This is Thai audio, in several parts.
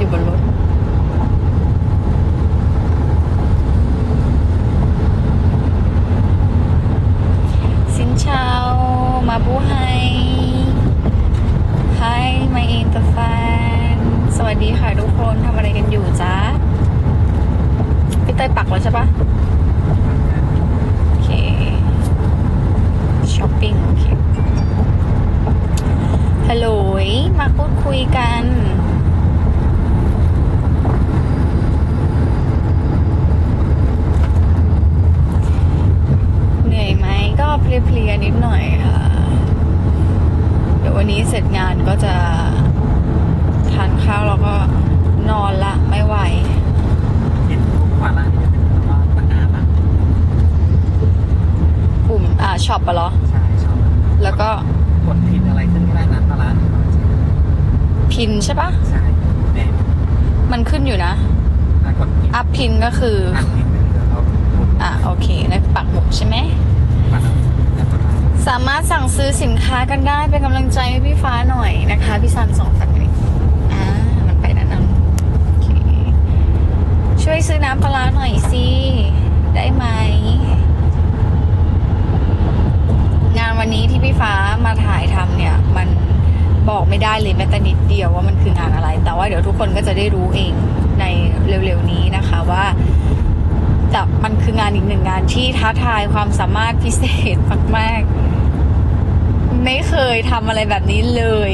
อยู่บนรถ สินเชามาบูไฮ Hi my i n t e r fan สวัสดีค่ะทุกคนทำอะไรกันอยู่จ๊ะ พี่เต้ยปักแล้วใช่ปะโอเค ช้อปปิ้งโอเค ฮัลโหลมาพูดคุยกัน เหนื่อยไหมก็เพลียๆนิดหน่อยค่ะ เดี๋ยววันนี้เสร็จงานก็จะทานข้าวแล้วก็นอนละไม่ไหว เห็นขวาล่างนี่จะเป็นคำว่าปากกาปะ ปุ่มอ่า ช็อปอะเหรอ ใช่ชอบแล้วก็กดผิดอะไรขึ้นไม่ได้นะปลาร้านพินใช่ปะใช่แน่มันขึ้นอยู่นะ ถ้ากดผิดอัพพินก็คือ อันผิดไปเลยเรากดอะโอเคนั่นปักหมุดใช่ไหมปลาร้านแล้วปลาร้านสามารถสั่งซื้อสินค้ากันได้ เป็นกำลังใจให้พี่ฟ้าหน่อยนะคะ พี่ซันสองสักนิดอ่า มันไปนั่นนะโอเคช่วยซื้อน้ำปลาร้าหน่อยสิ ได้ไหมงาน วันนี้ที่พี่ฟ้ามาถ่ายทำเนี่ย มันบอกไม่ได้เลยแม้แต่นิดเดียวว่ามันคืองานอะไร แต่ว่าเดี๋ยวทุกคนก็จะได้รู้เองในเร็วๆนี้นะคะว่าแต่มันคืองานอีกหนึ่งงานที่ท้าทายความสามารถพิเศษมากๆ ไม่เคยทำอะไรแบบนี้เลย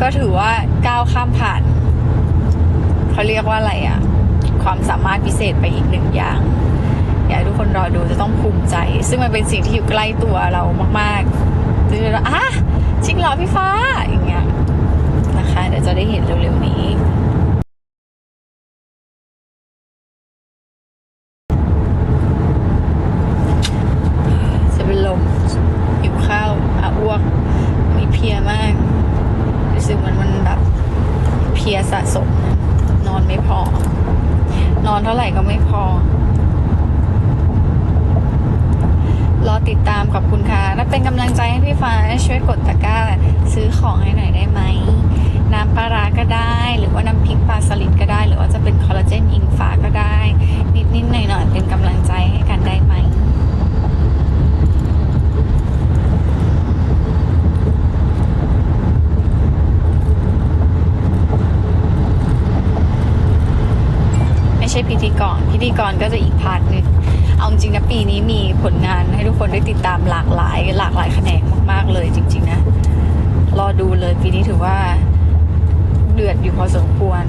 ก็ถือว่าก้าวข้ามผ่านเขาเรียกว่าอะไรอะความสามารถพิเศษไปอีกหนึ่งอย่าง อยากให้ทุกคนรอดูจะต้องภูมิใจ ซึ่งมันเป็นสิ่งที่อยู่ใกล้ตัวเรามากๆดูแล้วอะจริงเหรอพี่ฟ้าอย่างเงี้ยนะคะเดี๋ยวจะได้เห็นเร็วๆนี้ จะเป็นลมหิวข้าวอาอ้วก มีเพลียมากรู้สึกมันมันแบบเพลียสะสมนะนอนไม่พอ นอนเท่าไหร่ก็ไม่พอ รอติดตามขอบคุณค่ะถ้าเป็นกำลังใจให้พี่ฟ้าช่วยกดตะกร้า ซื้อของให้หน่อยได้ไหม น้ำปลาร้าก็ได้ หรือว่าน้ำพริกปลาสลิดก็ได้ หรือว่าจะเป็นคอลลาเจนอิงฟ้าก็ได้ นิดๆหน่อยๆเป็นกำลังใจให้กันได้ไหม ไม่ใช่พิธี กรก็จะอีกพาร์ทหนึงเอาจริงนะปีนี้มีผลงานให้ทุกคนได้ติดตามหลากหลาย หลากหลายแขนงมาก ๆ เลยจริง ๆ นะ รอดูเลยปีนี้ถือว่าเดือดอยู่พอสมควร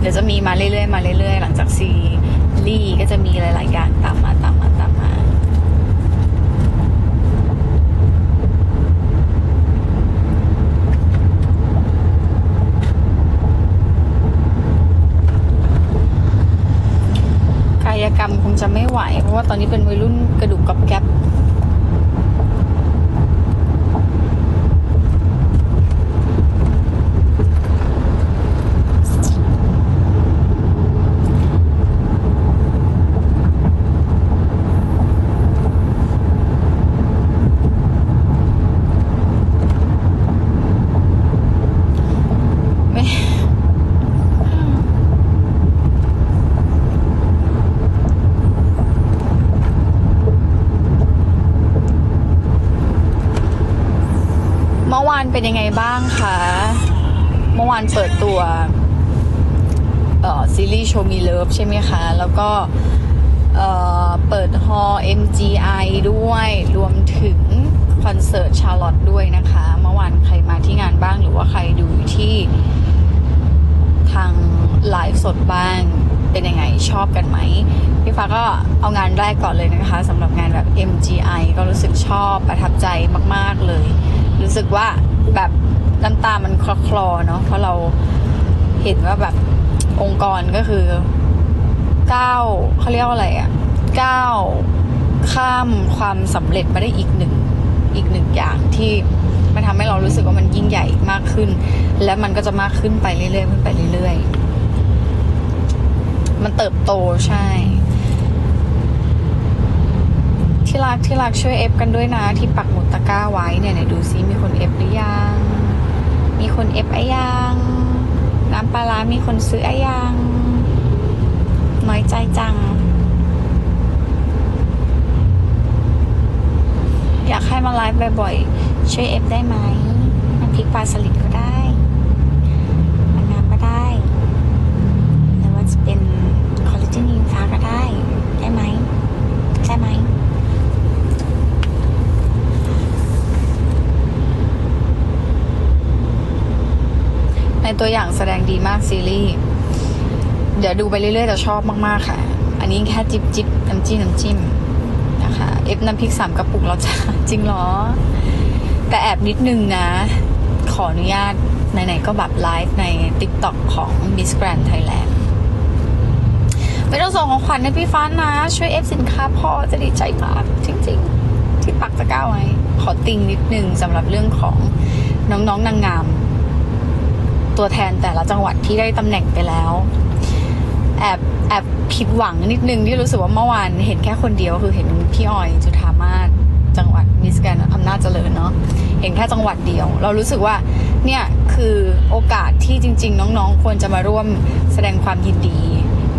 เดี๋ยวจะมีมาเรื่อยๆมาเรื่อยๆ หลังจากซีรีส์ก็จะมีหลาย ๆ อย่างตามมาตามมาตามมา กายกรรมคง จะไม่ไหว เพราะว่าตอนนี้เป็นวัยรุ่นกระดูกกับแก๊บไม่ เป็นยังไงบ้างคะ เมื่อวานเปิดตัวเอ่อซีรีส์โชมีเลิฟใช่ไหมคะ แล้วก็เอ่อเปิดฮอ MGI ด้วยรวมถึงคอนเสิร์ตชาร์ลอตด้วยนะคะ เมื่อวานใครมาที่งานบ้างหรือว่าใครดูอยู่ที่ทางไลฟ์สดบ้างเป็นยังไงชอบกันไหมพี่ฟ้าก็เอางานแรกก่อนเลยนะคะสำหรับงานแบบ MGI ก็รู้สึกชอบประทับใจมาก ๆ เลย รู้สึกว่าแบบน้ำตามันคลอคลอเนาะเพราะเราเห็นว่าแบบองค์กรก็คือก้าวเขาเรียกว่าอะไรอะก้าวข้ามความสำเร็จมาได้อีกหนึ่งอีกหนึ่งอย่างที่มันทำให้เรารู้สึกว่ามันยิ่งใหญ่มากขึ้น และมันก็จะมากขึ้นไปเรื่อยๆขึ้นไปเรื่อยๆมันเติบโตใช่ ที่รักที่รักช่วยเอฟกันด้วยนะ ที่ปักหมุดตะกร้าไว้เนี่ยไหนดูซิมีคนเอฟหรือยัง มีคนเอฟไอยังน้ำปลาร้ามีคนซื้อไอยังน้อยใจจัง อยากให้มาไลฟ์บ่อยๆช่วยเอฟได้ไหมน้ำพริกปลาสลิดก็ได้มันน้ำก็ได้ หรือว่าจะเป็นคอลลาเจนอินฟ้าก็ได้ ได้ไหม ได้ไหม นตัวอย่างแสดงดีมากซีรีส์ เดี๋ยวดูไปเรื่อยๆแต่ชอบมากๆค่ะ อันนี้แค่จิบจิบน้ำจิ้มน้ำจิ้มนะคะเอฟน้ำพริกสามกระปุกแล้วจ้าจริงหรอ แต่แอบนิดนึงนะ ขออนุญาตไหนๆก็แบบไลฟ์ใน TikTok ของ Miss Grand Thailand ไม่ต้องส่งของขวัญให้พี่ฟ้านะ ช่วยเอฟสินค้าพ่อจะดีใจมากจริง ๆ ที่ปักตะก้าไว้ ขอติงนิดนึงสำหรับเรื่องของน้องๆนางงาม ตัวแทนแต่ละจังหวัดที่ได้ตำแหน่งไปแล้ว แอบแอบผิดหวังนิดนึงที่รู้สึกว่าเมื่อวานเห็นแค่คนเดียวคือเห็นพี่ออยจุธามาศจังหวัดมิสแกรนด์อำนาจเจริญเนาะเห็นแค่จังหวัดเดียว เรารู้สึกว่าเนี่ยคือโอกาสที่จริง ๆ น้องๆ ควรจะมาร่วมแสดงความยินดี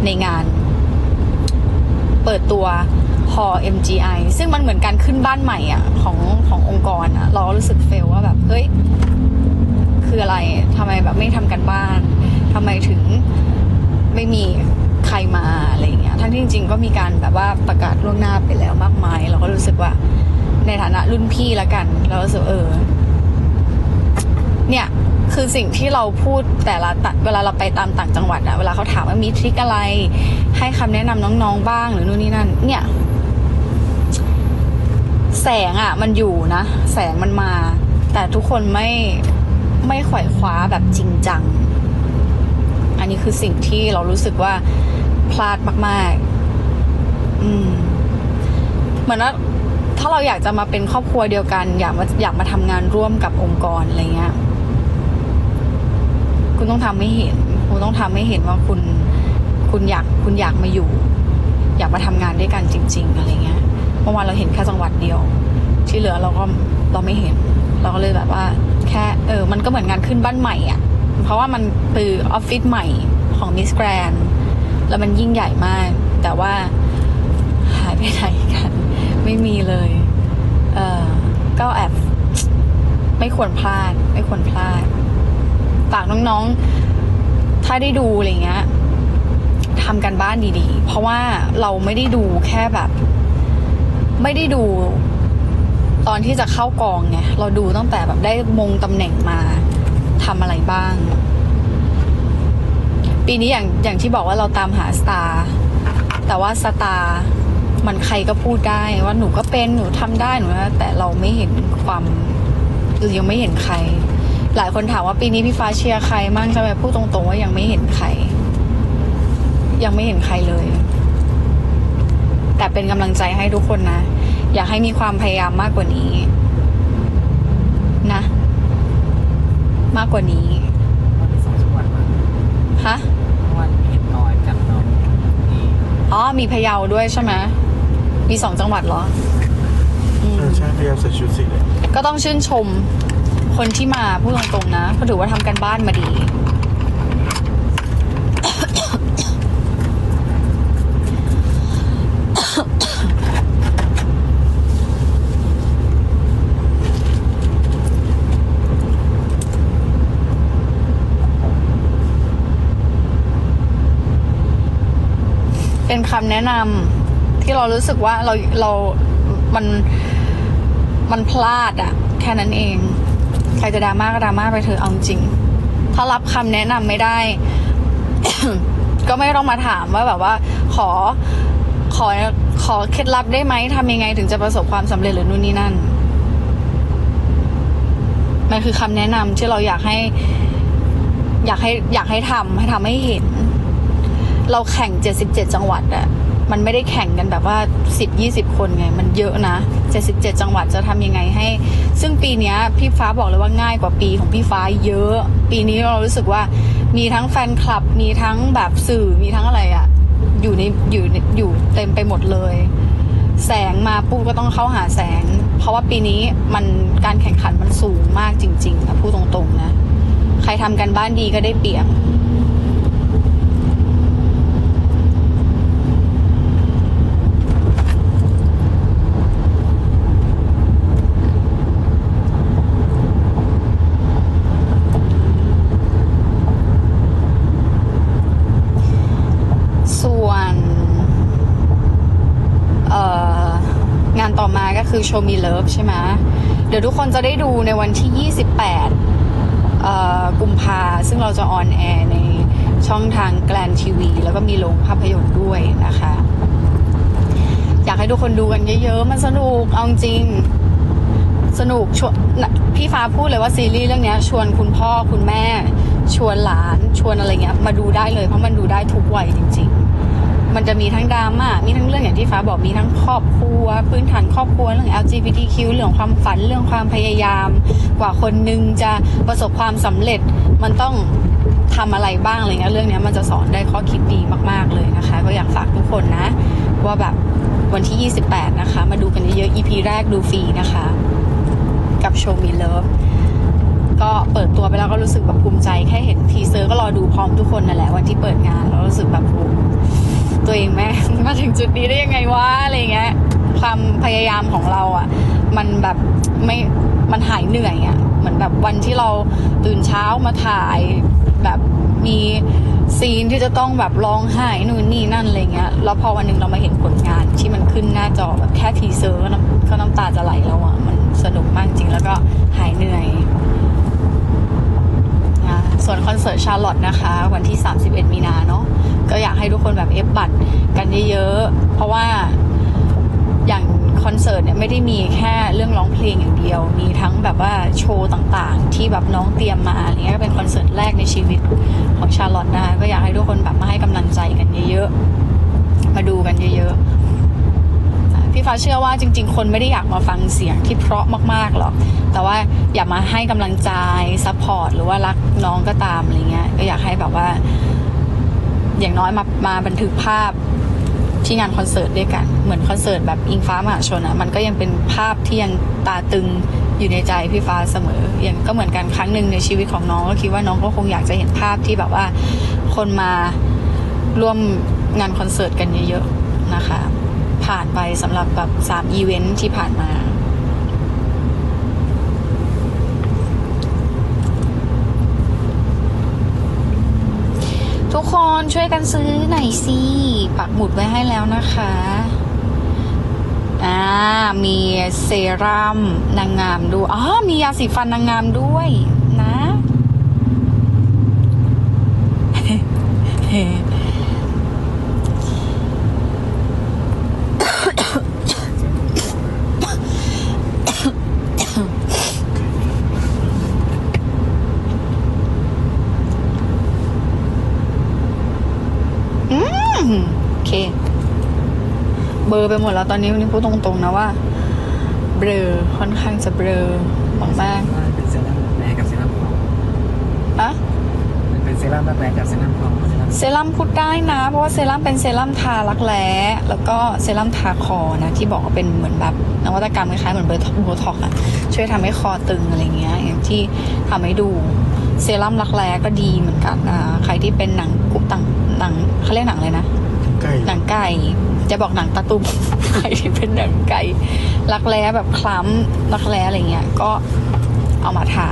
ในงาน เปิดตัวพอ MGI ซึ่งมันเหมือนการขึ้นบ้านใหม่อะของขององค์กรอะเรารู้สึกเฟลว่าแบบ เฮ้ย คืออะไรทำไมแบบไม่ทำกันบ้านทำไมถึงไม่มีใครมาอะไรเงี้ยทั้งที่จริง ๆ ก็มีการแบบว่าประกาศล่วงหน้าไปแล้วมากมาย เราก็รู้สึกว่าในฐานะรุ่นพี่ละกัน เรารู้สึกเออ เนี่ยคือสิ่งที่เราพูดแต่ละตะเวลาเราไปตามต่างจังหวัดอะเวลาเขาถามว่ามีทริคอะไร ให้คำแนะนำน้องๆบ้างหรือนู่นนี่นั่น เนี่ย แสงอะมันอยู่นะ แสงมันมา แต่ทุกคนไม่ ไม่ขว่คว้าแบบจริงจัง อันนี้คือสิ่งที่เรารู้สึกว่าพลาดมาก ๆ อืม เหมือนว่าถ้าเราอยากจะมาเป็นครอบครัวเดียวกัน อยากมาอยากมาทำงานร่วมกับองค์กรอะไรเงี้ย คุณต้องทำให้เห็น คุณต้องทำให้เห็นว่าคุณ คุณอยาก คุณอยากมาอยู่ อยากมาทำงานด้วยกันจริง ๆ อะไรเงี้ย เมื่อวานเราเห็นแค่จังหวัดเดียว ที่เหลือเราก็เราไม่เห็น เราก็เลยแบบว่า แค่เออมันก็เหมือนงานขึ้นบ้านใหม่อะ่ะ เพราะว่ามันคือออฟฟิศใหม่ของมิสแกรนแล้วมันยิ่งใหญ่มาก แต่ว่าหายไปไหนกัน ไม่มีเลย เออก็แอบไม่ควรพลาด ไม่ควรพลาดฝากน้องๆ ถ้าได้ดูอะไรเงี้ยทำกันบ้านดีๆ เพราะว่าเราไม่ได้ดูแค่แบบ ไม่ได้ดู ตอนที่จะเข้ากองไงเราดูตั้งแต่แบบได้มงตำแหน่งมาทำอะไรบ้าง ปีนี้อย่างอย่างที่บอกว่าเราตามหาสตาร์แต่ว่าสตาร์มันใครก็พูดได้ว่าหนูก็เป็นหนูทำได้หนูนะแต่เราไม่เห็นความหรือยังไม่เห็นใคร หลายคนถามว่าปีนี้พี่ฟ้าเชียร์ใครมั่งใช่ไหมพูดตรงๆว่ายังไม่เห็นใคร ยังไม่เห็นใครเลย แต่เป็นกำลังใจให้ทุกคนนะ อยากให้มีความพยายามมากกว่านี้ นะ มากกว่านี้วันที่สองจังหวัดมาฮะเมื่อวันเห็นออยกับน้องที่อ๋อมีพะเยาด้วยใช่ไหมมีสองจังหวัดเหรออืมเออใช่พยายามใส่ชุดสีแดงก็ต้องชื่นชมคนที่มาพูดตรงๆนะเพราะถือว่าทำกันบ้านมาดี เป็นคำแนะนำที่เรารู้สึกว่าเราเรามันมันพลาดอะแค่นั้นเอง ใครจะดราม่าก็ดราม่าไปเถอะเอาจริง ถ้ารับคำแนะนำไม่ได้ ก็ไม่ต้องมาถามว่าแบบว่า ขอขอขอเคล็ดลับได้ไหมทำยังไงถึงจะประสบความสำเร็จหรือนู่นนี่นั่นมันคือคำแนะนำที่เราอยากให้ อยากให้อยากให้ทำให้ทำให้เห็น เราแข่ง 77 จังหวัดอะมันไม่ได้แข่งกันแบบว่า 10 20 คนไง มันเยอะนะ 77 จังหวัดจะทำยังไงให้ ซึ่งปีนี้พี่ฟ้าบอกเลยว่าง่ายกว่าปีของพี่ฟ้าเยอะ ปีนี้เรารู้สึกว่ามีทั้งแฟนคลับ มีทั้งแบบสื่อ มีทั้งอะไรอะอยู่ในอยู่อยู่เต็มไปหมดเลย แสงมาปุ๊บก็ต้องเข้าหาแสง เพราะว่าปีนี้มันการแข่งขันมันสูงมากจริง ๆ นะพูดตรงๆนะ ใครทำกันบ้านดีก็ได้เปรียบ ส่วนเอ่องานต่อมาก็คือ Show Me Love ใช่ไหมเดี๋ยวทุกคนจะได้ดูในวันที่ 28 กุมภาซึ่งเราจะออนแอร์ในช่องทางแกลนทีวีแล้วก็มีโรงภาพยนตร์ด้วยนะคะ อยากให้ทุกคนดูกันเยอะๆ มันสนุก เอาจริง สนุกชวนพี่ฟ้าพูดเลยว่าซีรีส์เรื่องนี้ชวนคุณพ่อคุณแม่ ชวนหลาน ชวนอะไรเงี้ย มาดูได้เลยเพราะมันดูได้ทุกวัยจริง ๆ มันจะมีทั้งดราม่ามีทั้งเรื่องอย่างที่ฟ้าบอกมีทั้งครอบครัว พื้นฐานครอบครัวเรื่อง LGBTQ เรื่องความฝันเรื่องความพยายาม กว่าคนนึงจะประสบความสำเร็จมันต้องทำอะไรบ้างอะไรเงี้ยเรื่องนี้มันจะสอนได้ข้อคิดดีมาก ๆเลยนะคะ ก็อยากฝากทุกคนนะ ว่าแบบวันที่ 28 นะคะ มาดูกันเยอะๆ EP แรกดูฟรีนะคะ กับ Show Me Love ก็เปิดตัวไปแล้วก็รู้สึกแบบภูมิใจแค่เห็นทีเซอร์ก็รอดูพร้อมทุกคนนั่นแหละวันที่เปิดงานแล้วรู้สึกแบบโอ้ตัวเองแม่ มา ถึงจุดนี้ได้ยังไงวะอะไรเงี้ย ความพยายามของเราอะ มันแบบไม่มันหายเหนื่อยอะเหมือนแบบวันที่เราตื่นเช้ามาถ่ายแบบมีซีนที่จะต้องแบบร้องไห้นู่นนี่นั่นอะไรเงี้ย แล้วพอวันหนึ่งเรามาเห็นผลงานที่มันขึ้นหน้าจอแบบแค่ทีเซอร์ก็น้ำก็น้ำตาจะไหลแล้วอะ มันสนุกมากจริงแล้วก็หายเหนื่อย ส่วนคอนเสิร์ตชาร์ลอตนะคะ วันที่ 31 มีนาเนาะก็อยากให้ทุกคนแบบเอฟบัตรกันเยอะๆเพราะว่าอย่างคอนเสิร์ตเนี่ยไม่ได้มีแค่เรื่องร้องเพลงอย่างเดียว มีทั้งแบบว่าโชว์ต่างๆ ที่แบบน้องเตรียมมาอะไรเงี้ยก็เป็นคอนเสิร์ตแรกในชีวิตของชาร์ลอตนะคะก็อยากให้ทุกคนแบบมาให้กำลังใจกันเยอะๆมาดูกันเยอะๆ พี่ฟ้าเชื่อว่าจริง ๆ คนไม่ได้อยากมาฟังเสียงที่เพราะมากๆหรอก แต่ว่าอยากมาให้กำลังใจซัพพอร์ตหรือว่ารักน้องก็ตามอะไรเงี้ย ก็อยากให้แบบว่า อย่างน้อยมามาบันทึกภาพที่งานคอนเสิร์ตด้วยกัน เหมือนคอนเสิร์ตแบบอิงฟ้ามหาชนอะมันก็ยังเป็นภาพที่ยังตาตึงอยู่ในใจพี่ฟ้าเสมอ อย่างก็เหมือนกันครั้งหนึ่งในชีวิตของน้องก็คิดว่าน้องก็คงอยากจะเห็นภาพที่แบบว่าคนมาร่วมงานคอนเสิร์ตกันเยอะๆนะคะ ผ่านไปสำหรับแบบสามอีเวนท์ที่ผ่านมาทุกคนช่วยกันซื้อหน่อยสิปักหมุดไว้ให้แล้วนะคะ อ่า มีเซรั่มนางงามด้วยอ๋อมียาสีฟันนางงามด้วยนะ อืมโอเค เบลอร์ ไปหมดแล้วตอนนี้วันนี้พูดตรงๆนะว่า เบลอค่อนข้างจะเบลอมากว่าเป็นเซรั่มแบบแรกกับเซรั่มทองๆอะมันเป็นเซรั่มแบบแรกกับเซรั่มทองเซรั่มเซรั่มพูดได้นะ เพราะว่าเซรั่มเป็นเซรั่มทารักแร้แล้วก็เซรั่มทาคอนะที่บอกว่าเป็นเหมือนแบบนวัตกรรมคล้ายๆเหมือนเบอร์โบท็อกอะช่วยทำให้คอตึงอะไรเงี้ยอย่างที่ทำให้ดูเซรั่มรักแร้ก็ดีเหมือนกันนะใครที่เป็นหนังกุตังหนังเขาเรียกหนังเลยนะ ไก่หนังไก่ จะบอกหนังตะตุ่มใครที่เป็นหนังไก่รักแร้แบบคล้ำรักแร้อะไรเงี้ยก็เอามาทา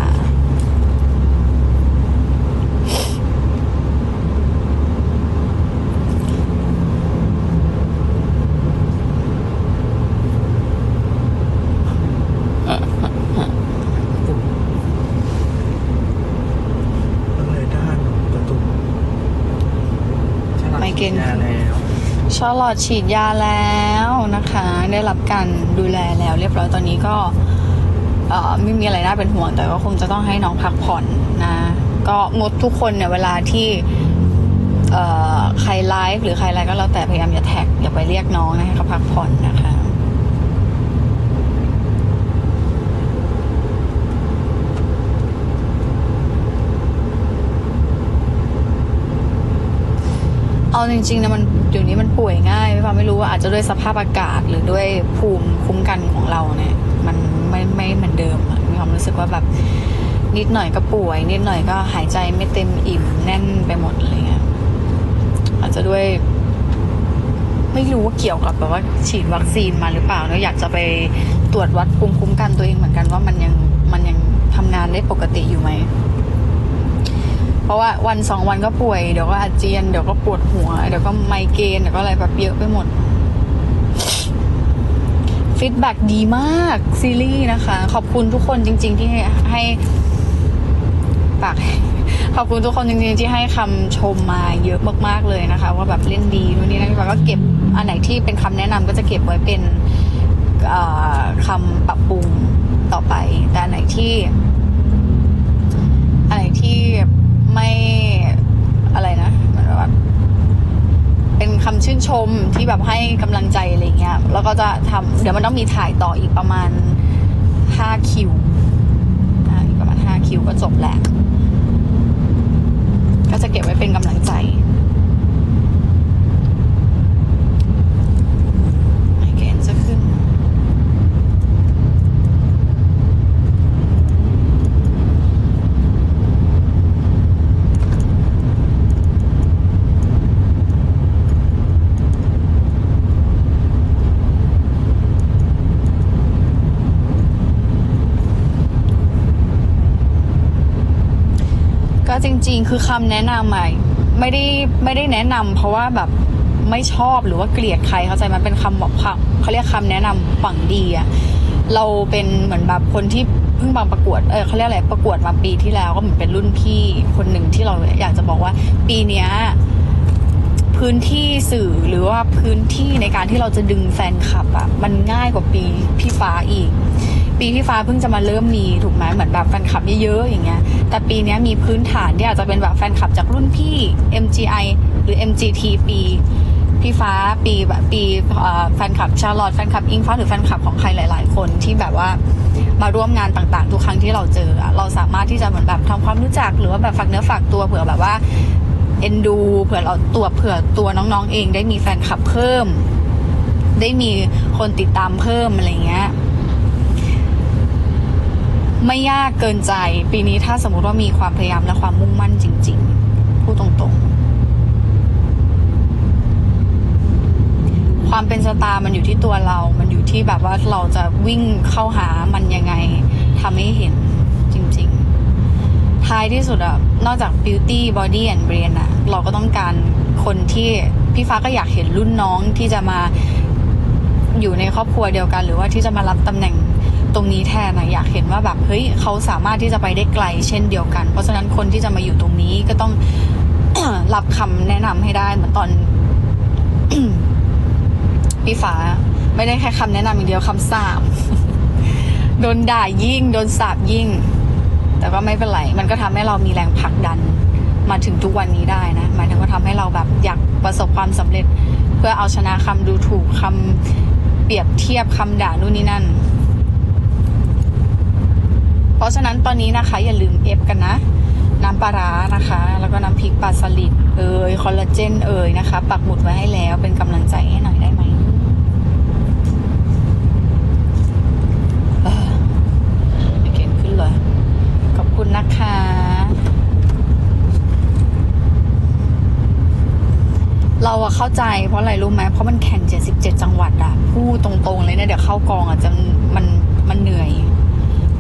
ต้องเลยด้านประตู ใช่หรอ ไมเกรน ฉีดยาแล้ว ชาร์ลอดฉีดยาแล้วนะคะ ได้รับการดูแลแล้ว เรียบร้อยตอนนี้ก็ไม่มีอะไรน่าเป็นห่วง แต่ก็คงจะต้องให้น้องพักผ่อนนะ ก็งดทุกคนเนี่ยเวลาที่ใครไลฟ์หรือใครอะไรก็แล้วแต่พยายามอย่าแท็กอย่าไปเรียกน้องนะให้เขาพักผ่อนนะคะ เอาจริงๆนะมันเดี๋ยวนี้มันป่วยง่ายพี่ฟ้าไม่รู้ว่าอาจจะด้วยสภาพอากาศหรือด้วยภูมิคุ้มกันของเราเนี่ย มันไม่ไม่เหมือนเดิมอะมีความรู้สึกว่าแบบนิดหน่อยก็ป่วย นิดหน่อยก็หายใจไม่เต็มอิ่มแน่นไปหมดอะไรเงี้ยอาจจะด้วย ไม่รู้ว่าเกี่ยวกับแบบว่าฉีดวัคซีนมาหรือเปล่าแล้วอยากจะไปตรวจวัดภูมิคุ้มกันตัวเองเหมือนกันว่ามันยังมันยังทำงานได้ปกติอยู่ไหม เพราะว่าวันสองวันก็ป่วยเดี๋ยวก็อาเจียนเดี๋ยวก็ปวดหัว เดี๋ยวก็ไมเกรนเดี๋ยวก็อะไรแบบเยอะไปหมดฟีดแบ็ดีมากซีรีส์นะคะ ขอบคุณทุกคนจริง ๆ ที่ให้ปากขอบคุณทุกคนจริงๆที่ให้คำชมมาเยอะมากๆเลยนะคะ ว่าแบบเล่นดีนู่นนี่นั่นพี่ปาก็เก็บอันไหนที่เป็นคำแนะนำก็จะเก็บไว้เป็นเอ่อคำปรับปรุงต่อไป แต่อันไหนที่ อันไหนที่ไม่อะไรนะเหมือนแบบเป็น คำชื่นชมที่แบบให้กำลังใจอะไรเงี้ยแล้วก็จะทำเดี๋ยวมันต้องมีถ่ายต่ออีกประมาณห้าคิวอ่าอีกประมาณห้าคิวก็จบแหละก็จะเก็บไว้เป็นกำลังใจไมเกรนจะขึ้น ก็ จริง ๆ คือคำแนะนำอะไม่ได้ไม่ได้แนะนำเพราะว่าแบบไม่ชอบหรือว่าเกลียดใครเข้าใจมันเป็นคำบอกคำเขาเรียกคำแนะนำฝังดีอะเราเป็นเหมือนแบบคนที่เพิ่งมาประกวดเออเขาเรียกอะไรประกวดมาปีที่แล้วก็เหมือนเป็นรุ่นพี่คนหนึ่งที่เราอยากจะบอกว่าปีเนี้ย พื้นที่สื่อหรือว่าพื้นที่ในการที่เราจะดึงแฟนคลับอะมันง่ายกว่าปีพี่ฟ้าอีก ปีพี่ฟ้าเพิ่งจะมาเริ่มมีถูกไหมเหมือนแบบแฟนคลับเยอะๆอย่างเงี้ยแต่ปีนี้มีพื้นฐานที่อาจจะเป็นแบบแฟนคลับจากรุ่นพี่ MGI หรือ MGT ปีพี่ฟ้าปีแบบปีแฟนคลับชาร์ลอตแฟนคลับอิงฟ้าหรือแฟนคลับของใครหลาย ๆ คนที่แบบว่ามาร่วมงานต่างๆ ทุกครั้งที่เราเจอ เราสามารถที่จะเหมือนแบบทำความรู้จักหรือว่าแบบฝากเนื้อฝากตัวเผื่อแบบว่าเอ็นดูเผื่อเราตัวเผื่อตัวน้องๆเอง ได้มีแฟนคลับเพิ่ม ได้มีคนติดตามเพิ่มอะไรเงี้ย ไม่ยากเกินใจ ปีนี้ถ้าสมมุติว่ามีความพยายามและความมุ่งมั่นจริง ๆ พูดตรงๆ ความเป็นสตาร์มันอยู่ที่ตัวเรา มันอยู่ที่แบบว่าเราจะวิ่งเข้าหามันยังไงทำให้เห็นจริง ๆ ท้ายที่สุดอะนอกจาก beauty body and brain อะเราก็ต้องการคนที่พี่ฟ้าก็อยากเห็นรุ่นน้องที่จะมาอยู่ในครอบครัวเดียวกัน หรือว่าที่จะมารับตำแหน่ง ตรงนี้แทนนะอยากเห็นว่าแบบเฮ้ยเขาสามารถที่จะไปได้ไกลเช่นเดียวกัน เพราะฉะนั้นคนที่จะมาอยู่ตรงนี้ก็ต้องรับคำแนะนำให้ได้เหมือนตอนพี่ฟ้าไม่ได้แค่คำแนะนำอย่างเดียวคำสาปโดนด่ายิ่ง โดนสาบยิ่ง แต่ก็ไม่เป็นไร มันก็ทำให้เรามีแรงผลักดัน มาถึงทุกวันนี้ได้นะหมายถึงว่าทำให้เราแบบอยากประสบความสำเร็จ เพื่อเอาชนะคำดูถูกคำเปรียบเทียบคำด่านู่นนี่นั่น ราะฉะนั้นตอนนี้นะคะ อย่าลืมเอฟกันนะ น้ำปลาร้านะคะ แล้วก็น้ำพริกปลาสลิดเอ่ยคอลลาเจนเอ่ยนะคะ ปักหมุดไว้ให้แล้วเป็นกำลังใจให้หน่อยได้ไหมเออไม่เก่งขึ้นเลย ขอบคุณนะคะเราอะเข้าใจเพราะอะไรรู้ไหมเพราะมันแข่ง 77 จังหวัดอะพูดตรงๆเลยเนี่ยเดี๋ยวเข้ากองอะจะมันมันเหนื่อย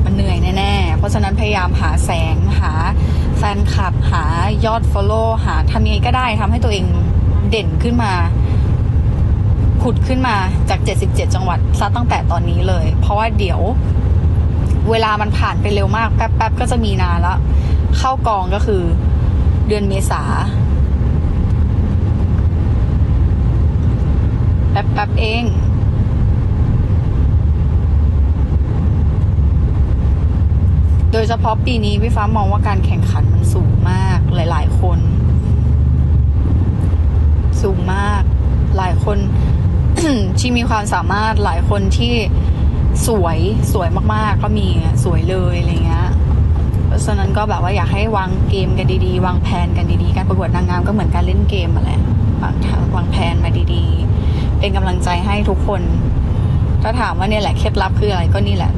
มันเหนื่อยแน่ๆ เพราะฉะนั้นพยายามหาแสงหาแฟนคลับหายอด follow หาทำยังไงก็ได้ทำให้ตัวเองเด่นขึ้นมาขุดขึ้นมาจาก 77 จังหวัดซะตั้งแต่ตอนนี้เลย เพราะว่าเดี๋ยวเวลามันผ่านไปเร็วมาก แป๊บๆ ก็จะมีนาแล้ว เข้ากองก็คือเดือนเมษาแป๊บๆ เอง โดยเฉพาะปีนี้พี่ฟ้ามองว่าการแข่งขันมันสูงมากหลาย ๆ คน สูงมาก หลายคนที่มีความสามารถหลายคนที่สวยสวยมากๆ ก็มีสวยเลยอะไรเงี้ยเพราะฉะนั้นก็แบบว่าอยากให้วางเกมกันดีๆ วางแผนกันดีๆ การประกวดนางงามก็เหมือนการเล่นเกมมาแหละวางทางวางแผนมาดีๆ เป็นกำลังใจให้ทุกคน ถ้าถามว่าเนี่ยแหละเคล็ดลับคืออะไรก็นี่แหละ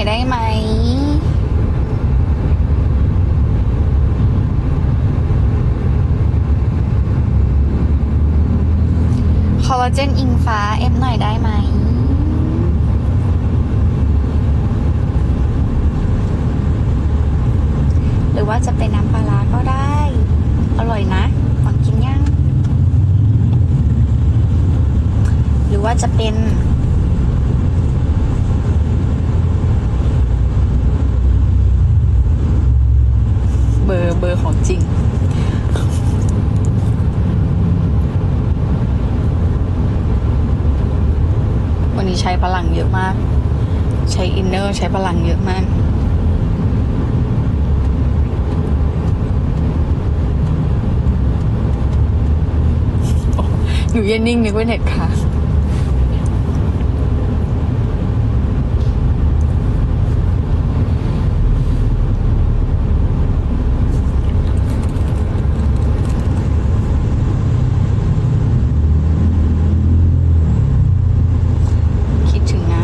อยได้ไหม คอลลาเจนอิงฟ้าเอฟหน่อยได้ไหม หรือว่าจะเป็นน้ำปลาร้าก็ได้ อร่อยนะลองกินยัง หรือว่า จะเป็นเบอร์เบอร์ของจริงวันนี้ใช้พลังเยอะมาก ใช้อินเนอร์ ใช้พลังเยอะมากหนูเย็นนิ่งนึกว่าเน็ตค่ะ คิดถึงนะ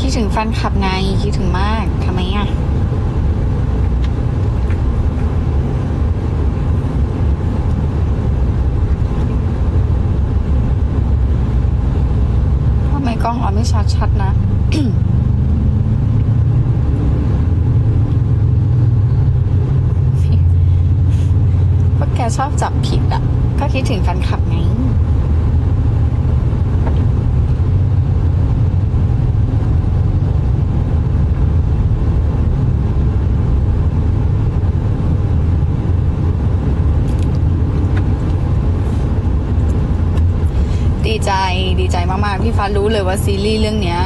คิดถึงแฟนคลับไง คิดถึงมากทำไมอะ ทำไมกล้องเราไม่ ชัดชัดๆนะ เพราะแกชอบจับผิดอะก็คิดถึงแฟนคลับไง ดีใจ ดีใจมากๆ พี่ฟ้ารู้เลยว่าซีรีส์เรื่องเนี้ย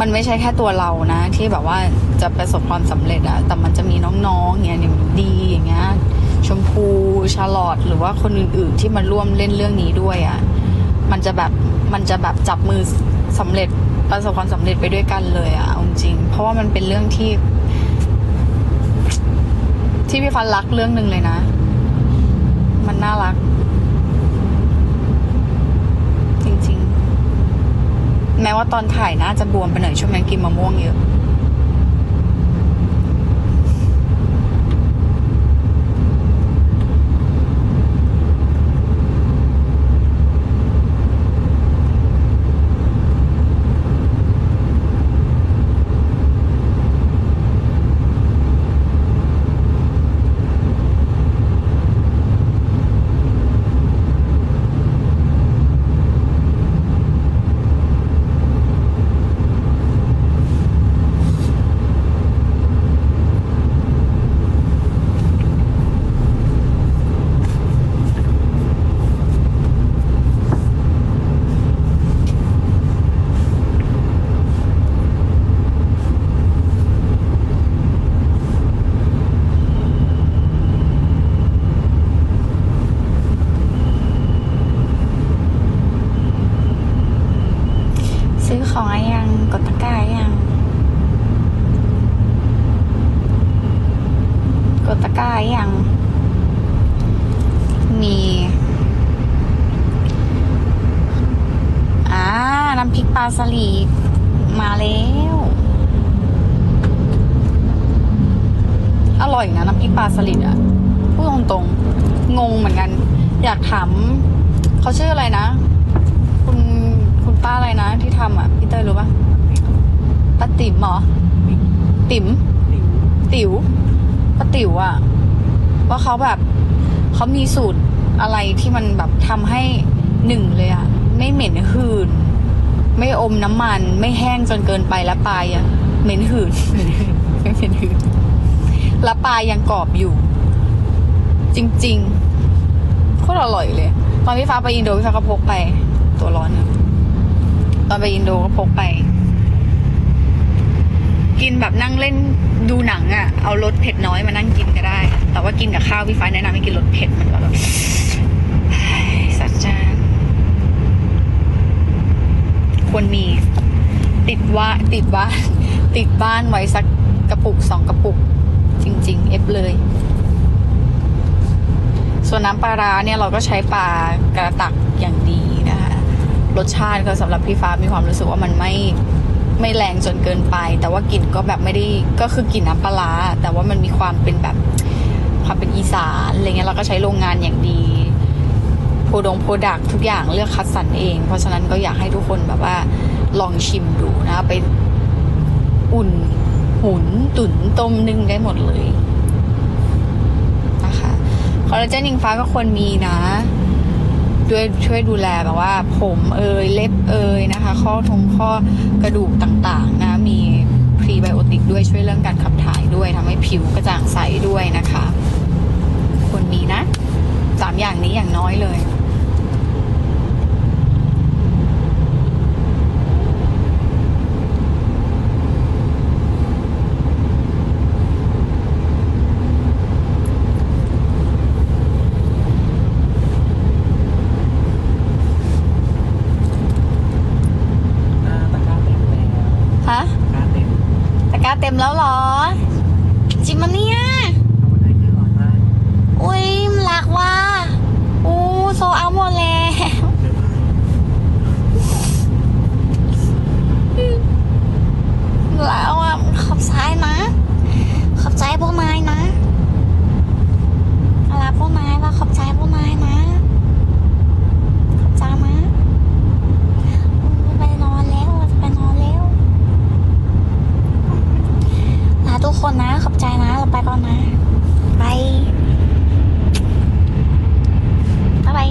มันไม่ใช่แค่ตัวเรานะ ที่แบบว่าจะประสบความสำเร็จอะแต่มันจะมีน้องๆอย่างเงี้ยอย่างดีอย่างเงี้ยชมพูชาลอตหรือว่าคนอื่นๆที่มาร่วมเล่นเรื่องนี้ด้วยอะมันจะแบบมันจะแบบจับมือสำเร็จประสบความสำเร็จไปด้วยกันเลยอะเอาจริง เพราะว่ามันเป็นเรื่องที่ ที่พี่ฟ้ารักเรื่องหนึ่งเลยนะ มันน่ารัก จริงๆ แม้ว่าตอนถ่ายน่าจะบวมไปหน่อยช่วงนั้นกินมะม่วงเยอะ ซื้อของอะไรยัง กดตะกร้ายัง กดตะกร้ายัง มี อ่า น้ำพริกปลา สลิดมาแล้ว อร่อยนะน้ำพริกปลาสลิดอะพูดตรงๆงงเหมือนกัน อยากถามเขาชื่ออะไรนะ คุณคุณป้าอะไรนะ ที่ทำอะพี่เตยรู้ปะป้าติ๋มเหรอติ๋มติ๋วป้าติ๋วอะว่าเขาแบบเขามีสูตรอะไรที่มันแบบทำให้หนึ่งเลยอะไม่เหม็นหืน ไม่อมน้ำมัน ไม่แห้งจนเกินไปและปลายอะเหม็นหืนไม่เหม็นหืนและปลายยังกรอบอยู่ จริงๆโคตรอร่อยเลย ตอนพี่ฟ้าไปอินโดพี่ฟ้าก็พกไป ตัวร้อนอะตอนไปอินโดก็พกไป กินแบบนั่งเล่นดูหนังอะ่ะ เอารสเผ็ดน้อยมานั่งกินก็ได้ แต่ว่ากินกับข้าวพี่ฟ้าแนะนำให้กินรสเผ็ดมันแบบ สัจจาน ควรมีติดว่าติดว่าติดบ้านไว้สักกระปุกสองกระปุก จริง ๆ เอฟเลย ส่วนน้ำปลาร้าเนี่ยเราก็ใช้ปลากระตักอย่างดีนะคะรสชาติก็สำหรับพี่ฟ้ามีความรู้สึกว่ามันไม่ไม่แรงจนเกินไป แต่ว่ากลิ่นก็แบบไม่ได้ก็คือกลิ่นน้ำปลาร้าแต่ว่ามันมีความเป็นแบบความเป็นอีสานอะไรเงี้ยเราก็ใช้โรงงานอย่างดี โพดงโพดักทุกอย่างเลือกคัดสรรเอง เพราะฉะนั้นก็อยากให้ทุกคนแบบว่าลองชิมดูนะไปอุ่นหุนตุ๋นต้มนึ่งได้หมดเลยนะคะคอลลาเจนอิงฟ้าก็ควรมีนะ ด้วยช่วยดูแลแบบว่า ผมเอยเล็บเอยนะคะ ข้อทงข้อกระดูกต่างๆนะมีพรีไบโอติกด้วยช่วยเรื่องการขับถ่ายด้วยทำให้ผิวกระจ่างใสด้วยนะคะ ควรมีนะสามอย่างนี้อย่างน้อยเลย เต็มแล้วหรอจิงมั้เนี่ยอุ้ยหลักว่าอู้โซเอาหมดแล้วแล้วขอบซ้ายนะ ขอบใจพวกนายนะรับพวกนายว่าขอบใจพวกนายนะ ทุกคนนะ ขอบใจนะ เราไปก่อนนะ ไป บ๊ายบาย